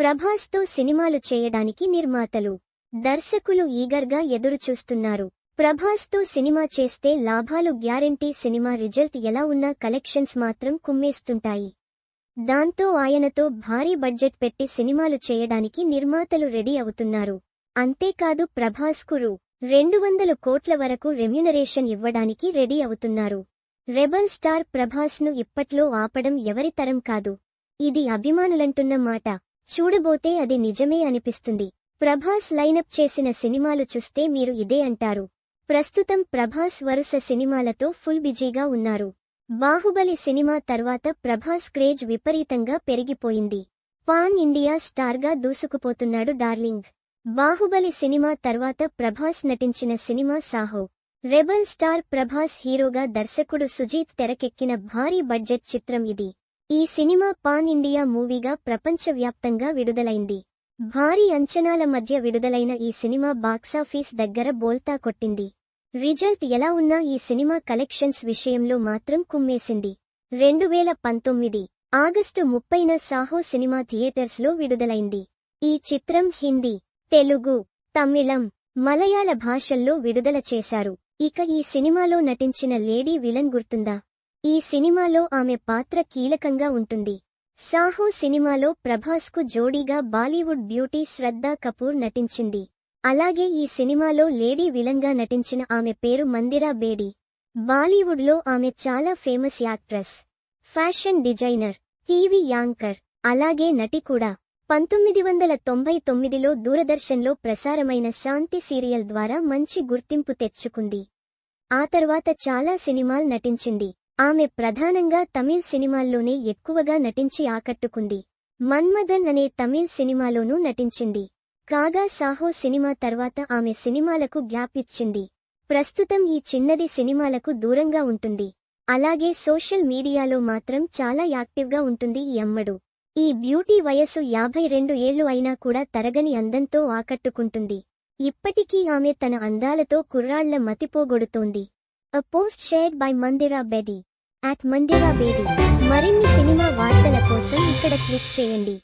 ప్రభాస్తో సినిమాలు చేయడానికి నిర్మాతలు దర్శకులు ఈగర్గా ఎదురుచూస్తున్నారు. ప్రభాస్తో సినిమా చేస్తే లాభాలు గ్యారెంటీ సినిమా రిజల్ట్ ఎలా ఉన్నా కలెక్షన్స్ మాత్రం కుమ్మేస్తుంటాయి. దాంతో ఆయనతో భారీ బడ్జెట్ పెట్టి సినిమాలు చేయడానికి నిర్మాతలు రెడీ అవుతున్నారు. అంతేకాదు ప్రభాస్కు రూ. రెండు వందల కోట్ల వరకు రెమ్యునరేషన్ ఇవ్వడానికి రెడీ అవుతున్నారు. రెబల్ స్టార్ ప్రభాస్ను ఇప్పట్లో ఆపడం ఎవరితరం కాదు. ఇది అభిమానులంటున్న మాట. చూడబోతే అది నిజమే అనిపిస్తుంది. ప్రభాస్ లైనప్ చేసిన సినిమాలు చూస్తే మీరు ఇదే అంటారు. ప్రస్తుతం ప్రభాస్ వరుస సినిమాలతో ఫుల్ బిజీగా ఉన్నారు. బాహుబలి సినిమా తర్వాత ప్రభాస్ క్రేజ్ విపరీతంగా పెరిగిపోయింది. పాన్ ఇండియా స్టార్గా దూసుకుపోతున్నాడు డార్లింగ్. బాహుబలి సినిమా తర్వాత ప్రభాస్ నటించిన cinema Saaho. Rebel star Prabhas హీరోగా దర్శకుడు సుజీత్ తెరకెక్కిన భారీ బడ్జెట్ చిత్రం ఇది. ఈ సినిమా పాన్ ఇండియా మూవీగా ప్రపంచవ్యాప్తంగా విడుదలైంది. భారీ అంచనాల మధ్య విడుదలైన ఈ సినిమా బాక్సాఫీస్ దగ్గర బోల్తా కొట్టింది. రిజల్ట్ ఎలా ఉన్నా ఈ సినిమా కలెక్షన్స్ విషయంలో మాత్రం కుమ్మేసింది. రెండు వేల పంతొమ్మిది ఆగస్టు ముప్పైన సాహో సినిమా థియేటర్స్లో విడుదలైంది. ఈ చిత్రం హిందీ తెలుగు తమిళం మలయాళ భాషల్లో విడుదల చేశారు. ఇక ఈ సినిమాలో నటించిన లేడీ విలన్ గుర్తుందా? ఈ సినిమాలో ఆమె పాత్ర కీలకంగా ఉంటుంది. సాహో సినిమాలో ప్రభాస్కు జోడీగా బాలీవుడ్ బ్యూటీ శ్రద్ధా కపూర్ నటించింది. అలాగే ఈ సినిమాలో లేడీ విలంగా నటించిన ఆమె పేరు మందిరా బేడి. బాలీవుడ్లో ఆమె చాలా famous actress fashion designer TV anchor అలాగే నటి కూడా. పంతొమ్మిది వందల తొంభై తొమ్మిదిలో దూరదర్శన్లో ప్రసారమైన శాంతి సీరియల్ ద్వారా మంచి గుర్తింపు తెచ్చుకుంది. ఆ తర్వాత చాలా సినిమాలు నటించింది. ఆమె ప్రధానంగా తమిళ్ సినిమాల్లోనే ఎక్కువగా నటించి ఆకట్టుకుంది. మన్మథన్ అనే తమిళ్ సినిమాలోనూ నటించింది. కాగా సాహో సినిమా తర్వాత ఆమె సినిమాలకు గ్యాప్ ఇచ్చింది. ప్రస్తుతం ఈ చిన్నది సినిమాలకు దూరంగా ఉంటుంది. అలాగే సోషల్ మీడియాలో మాత్రం చాలా యాక్టివ్గా ఉంటుంది ఈ అమ్మడు. ఈ బ్యూటీ వయస్సు యాభై రెండు ఏళ్ళు అయినా కూడా తరగని అందంతో ఆకట్టుకుంటుంది. ఇప్పటికీ ఆమె తన అందాలతో కుర్రాళ్ళ మతిపోగొడుతోంది a post shared by Mandira Bedi at Mandira Bedi మరిన్ని సినిమా వార్తల కోసం ఇక్కడ క్లిక్ చేయండి.